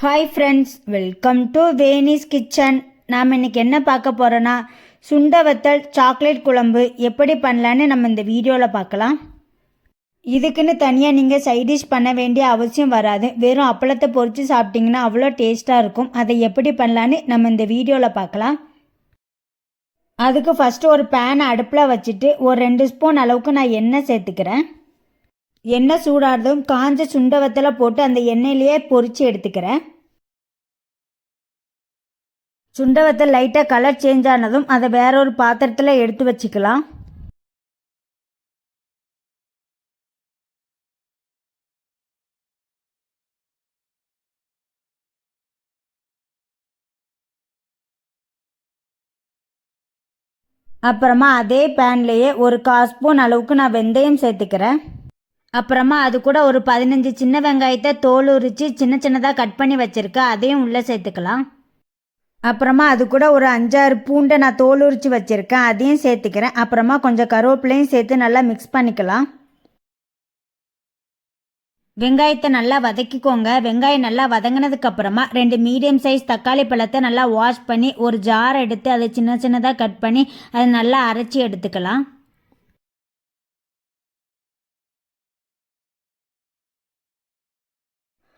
Hi friends welcome to Venis kitchen நாம் இன்னைக்கு என்ன பார்க்க போகிறோன்னா சுண்ட வத்தல் சாக்லேட் குழம்பு எப்படி பண்ணலான்னு நம்ம இந்த வீடியோவில் பார்க்கலாம். இதுக்குன்னு தனியாக நீங்கள் சைடிஷ் பண்ண வேண்டிய அவசியம் வராது. வெறும் அப்பளத்தை பொறித்து சாப்பிட்டிங்கன்னா அவ்வளோ டேஸ்ட்டாக இருக்கும். அதை எப்படி பண்ணலான்னு நம்ம இந்த வீடியோவில் பார்க்கலாம். அதுக்கு ஃபஸ்ட்டு ஒரு பேனை அடுப்பில் வச்சுட்டு ஒரு ரெண்டு ஸ்பூன் அளவுக்கு நான் எண்ணெய் சேர்த்துக்கிறேன். எண்ணெய் சூடானதும் காஞ்ச சுண்டவத்தில் போட்டு அந்த எண்ணெயிலேயே பொரிச்சு எடுத்துக்கிறேன். சுண்டவத்தை லைட்டாக கலர் சேஞ்ச் ஆனதும் அதை வேற ஒரு பாத்திரத்தில் எடுத்து வச்சுக்கலாம். அப்புறமா அதே பேன்லேயே ஒரு கால் ஸ்பூன் அளவுக்கு நான் வெந்தயம் சேர்த்துக்கிறேன். அப்புறமா அது கூட ஒரு பதினஞ்சு சின்ன வெங்காயத்தை தோல் உரித்து சின்ன சின்னதாக கட் பண்ணி வச்சுருக்கேன் அதையும் உள்ளே சேர்த்துக்கலாம். அப்புறமா அது கூட ஒரு அஞ்சாறு பூண்டை நான் தோல் உரித்து வச்சுருக்கேன் அதையும் சேர்த்துக்கிறேன். அப்புறமா கொஞ்சம் கருவேப்பிலையும் சேர்த்து நல்லா மிக்ஸ் பண்ணிக்கலாம். வெங்காயத்தை நல்லா வதக்கிக்கோங்க. வெங்காயம் நல்லா வதங்கினதுக்கு அப்புறமா ரெண்டு மீடியம் சைஸ் தக்காளி பழத்தை நல்லா வாஷ் பண்ணி ஒரு ஜார் எடுத்து அதை சின்ன சின்னதாக கட் பண்ணி அதை நல்லா அரைச்சி எடுத்துக்கலாம்.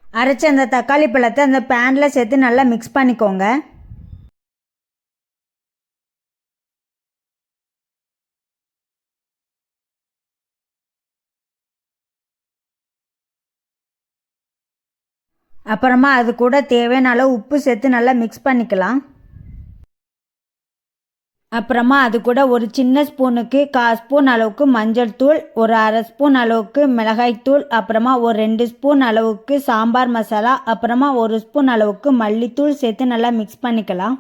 அரைச்ச அந்த தக்காளி பழத்தை அந்த பேனில் சேர்த்து நல்லா மிக்ஸ் பண்ணிக்கோங்க. அப்புறமா அது கூட தேவையான அளவு உப்பு சேர்த்து நல்லா மிக்ஸ் பண்ணிக்கலாம். அப்புறமா அது கூட ஒரு சின்ன ஸ்பூனுக்கு கா ஸ்பூன் அளவுக்கு மஞ்சள் தூள் ஒரு அரை ஸ்பூன் அளவுக்கு மிளகாய் தூள் அப்புறமா ஒரு ரெண்டு ஸ்பூன் அளவுக்கு சாம்பார் மசாலா அப்புறமா ஒரு ஸ்பூன் அளவுக்கு மல்லித்தூள் சேர்த்து நல்லா மிக்ஸ் பண்ணிக்கலாம்.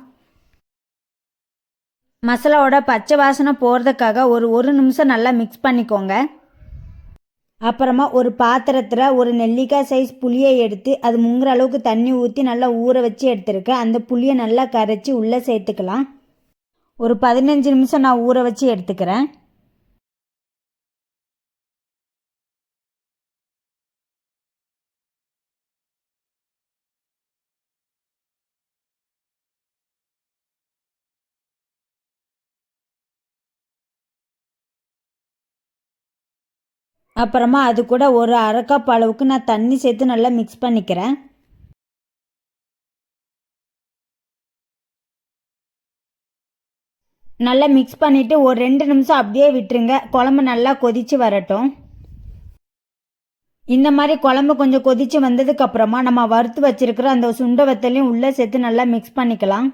மசாலாவோட பச்சை வாசனை போகிறதுக்காக ஒரு ஒரு நிமிஷம் நல்லா மிக்ஸ் பண்ணிக்கோங்க. அப்புறமா ஒரு பாத்திரத்தில் ஒரு நெல்லிக்காய் சைஸ் புளியை எடுத்து அது முங்குற அளவுக்கு தண்ணி ஊற்றி நல்லா ஊற வச்சு எடுத்துருக்கேன். அந்த புளியை நல்லா கரைச்சி உள்ளே சேர்த்துக்கலாம். ஒரு பதினஞ்சு நிமிஷம் நான் ஊற வச்சு எடுத்துக்கிறேன். அப்புறமா அது கூட ஒரு அரைக்கப் அளவுக்கு நான் தண்ணி சேர்த்து நல்லா மிக்ஸ் பண்ணிக்கிறேன். நல்லா மிக்ஸ் பண்ணிவிட்டு ஒரு ரெண்டு நிமிஷம் அப்படியே விட்டுருங்க. குழம்பு நல்லா கொதித்து வரட்டும். இந்த மாதிரி குழம்பு கொஞ்சம் கொதித்து வந்ததுக்கப்புறமா நம்ம வறுத்து வச்சுருக்கிற அந்த சுண்ட வத்தலையும் உள்ளே சேர்த்து நல்லா மிக்ஸ் பண்ணிக்கலாம்.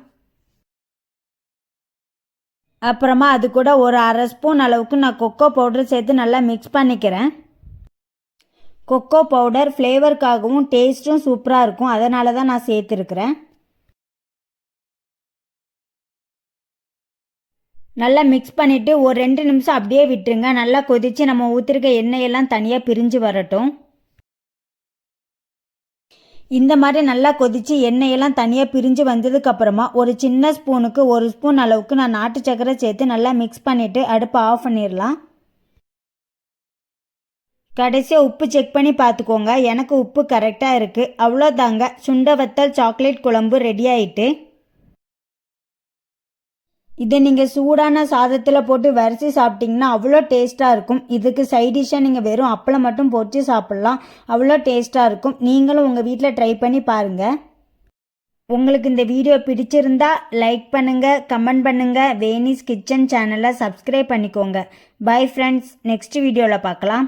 அப்புறமா அது கூட ஒரு அரை ஸ்பூன் அளவுக்கு நான் கொக்கோ பவுடர் சேர்த்து நல்லா மிக்ஸ் பண்ணிக்கிறேன். கொக்கோ பவுடர் ஃப்ளேவருக்காகவும் டேஸ்ட்டும் சூப்பராக இருக்கும். அதனால தான் நான் சேர்த்துருக்குறேன். நல்லா மிக்ஸ் பண்ணிவிட்டு ஒரு ரெண்டு நிமிஷம் அப்படியே விட்டுருங்க. நல்லா கொதித்து நம்ம ஊற்றிருக்க எண்ணெயெல்லாம் தனியாக பிரிஞ்சு வரட்டும். இந்த மாதிரி நல்லா கொதித்து எண்ணெயெல்லாம் தனியாக பிரிஞ்சு வந்ததுக்கப்புறமா ஒரு சின்ன ஸ்பூனுக்கு ஒரு ஸ்பூன் அளவுக்கு நான் நாட்டு சக்கரை சேர்த்து நல்லா மிக்ஸ் பண்ணிவிட்டு அடுப்பை ஆஃப் பண்ணிடலாம். கடைசியாக உப்பு செக் பண்ணி பார்த்துக்கோங்க. எனக்கு உப்பு கரெக்டாக இருக்குது அவ்வளோதாங்க சுண்டவத்தல் சாக்லேட் குழம்பு ரெடி ஆயிட்டு. இதை நீங்கள் சூடான சாதத்தில் போட்டு வரிசை சாப்பிட்டிங்கன்னா அவ்வளோ டேஸ்ட்டாக இருக்கும். இதுக்கு சைடிஷாக நீங்கள் வெறும் அப்பளம் மட்டும் பொறிச்சு சாப்பிட்லாம். அவ்வளோ டேஸ்ட்டாக இருக்கும். நீங்களும் உங்கள் வீட்டில் ட்ரை பண்ணி பாருங்கள் உங்களுக்கு இந்த வீடியோ பிடிச்சிருந்தா லைக் பண்ணுங்கள் கமெண்ட் பண்ணுங்கள் வேனிஸ் கிச்சன் சேனலை சப்ஸ்கிரைப் பண்ணிக்கோங்க. பை ஃப்ரெண்ட்ஸ் நெக்ஸ்ட் வீடியோவில் பார்க்கலாம்.